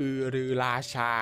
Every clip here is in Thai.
อือรือราชา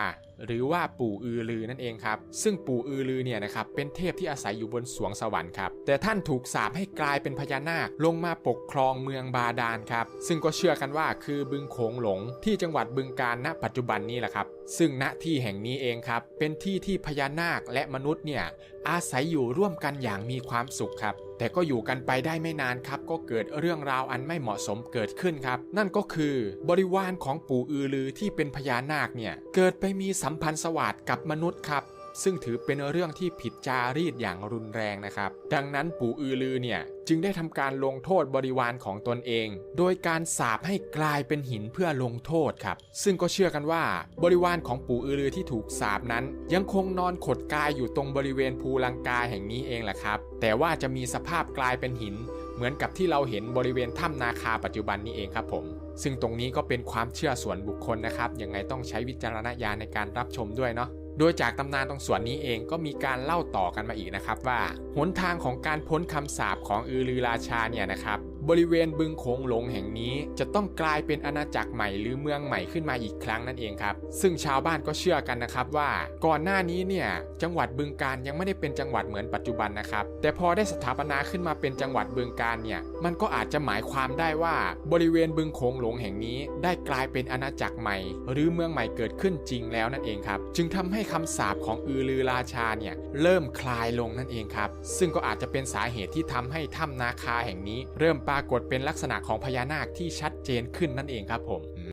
หรือว่าปู่อือลือนั่นเองครับซึ่งปู่อือลือเนี่ยนะครับเป็นเทพที่อาศัยอยู่บนสวงสวรรค์ครับแต่ท่านถูกสาปให้กลายเป็นพญานาคลงมาปกครองเมืองบาดาลครับซึ่งก็เชื่อกันว่าคือบึงโขงหลง ที่จังหวัดบึงกาฬณปัจจุบันนี้แหละครับซึ่งณที่แห่งนี้เองครับเป็นที่ที่พญานาคและมนุษย์เนี่ยอาศัยอยู่ร่วมกันอย่างมีความสุขครับแต่ก็อยู่กันไปได้ไม่นานครับ ก็เกิดเรื่องราวอันไม่เหมาะสมเกิดขึ้นครับ นั่นก็คือบริวารของปู่อือลือที่เป็นพญานาคเนี่ยเกิดไปมีสัมพันธ์สวัสด์กับมนุษย์ครับ ซึ่งถือเป็นเรื่องที่ผิดจารีตอย่างรุนแรงนะครับ ดังนั้นปู่อือลือเนี่ยจึงได้ทำการลงโทษบริวารของตนเอง โดยการสาปให้กลายเป็นหินเพื่อลงโทษครับ ซึ่งก็เชื่อกันว่า บริวารของปู่อือลือที่ถูกสาปนั้น ยังคงนอนขดกายอยู่ตรงบริเวณภูลังกาแห่งนี้เองแหละครับ แต่ว่าจะมีสภาพกลายเป็นหิน เหมือนกับที่เราเห็นบริเวณถ้ำนาคาปัจจุบันนี้เองครับผม ซึ่งตรงนี้ก็เป็นความเชื่อส่วนบุคคลนะครับยังไงต้องใช้วิจารณญาณในการรับชมด้วยเนาะโดยจากตำนานตรงส่วนนี้เองก็มีการเล่าต่อกันมาอีกนะครับว่าหนทางของการพ้นคำสาปของอือลือราชาเนี่ยนะครับ บริเวณบึงโขงหลงแห่งนี้จะต้องกลายเป็นอาณาจักรใหม่หรือเมืองใหม่ขึ้นมาอีกครั้งนั่นเองครับ ซึ่งชาวบ้านก็เชื่อกันนะครับว่า ก่อนหน้านี้เนี่ยจังหวัดบึงการยังไม่ได้เป็นจังหวัดเหมือนปัจจุบันนะครับ แต่พอได้สถาปนาขึ้นมาเป็นจังหวัดบึงการเนี่ยมันก็อาจจะหมายความได้ว่า บริเวณบึงโขงหลงแห่งนี้ได้กลายเป็นอาณาจักรใหม่ หรือเมืองใหม่เกิดขึ้นจริงแล้วนั่นเองครับจึงทำให้คำสาปของอือลือราชาเนี่ยเริ่มคลายลงนั่นเองครับซึ่งก็อาจจะเป็นสาเหตุที่ทำให้ถ้ำนาคาแห่งนี้ เริ่มปรากฏเป็นลักษณะของพญานาคที่ชัดเจนขึ้นนั่นเองครับผม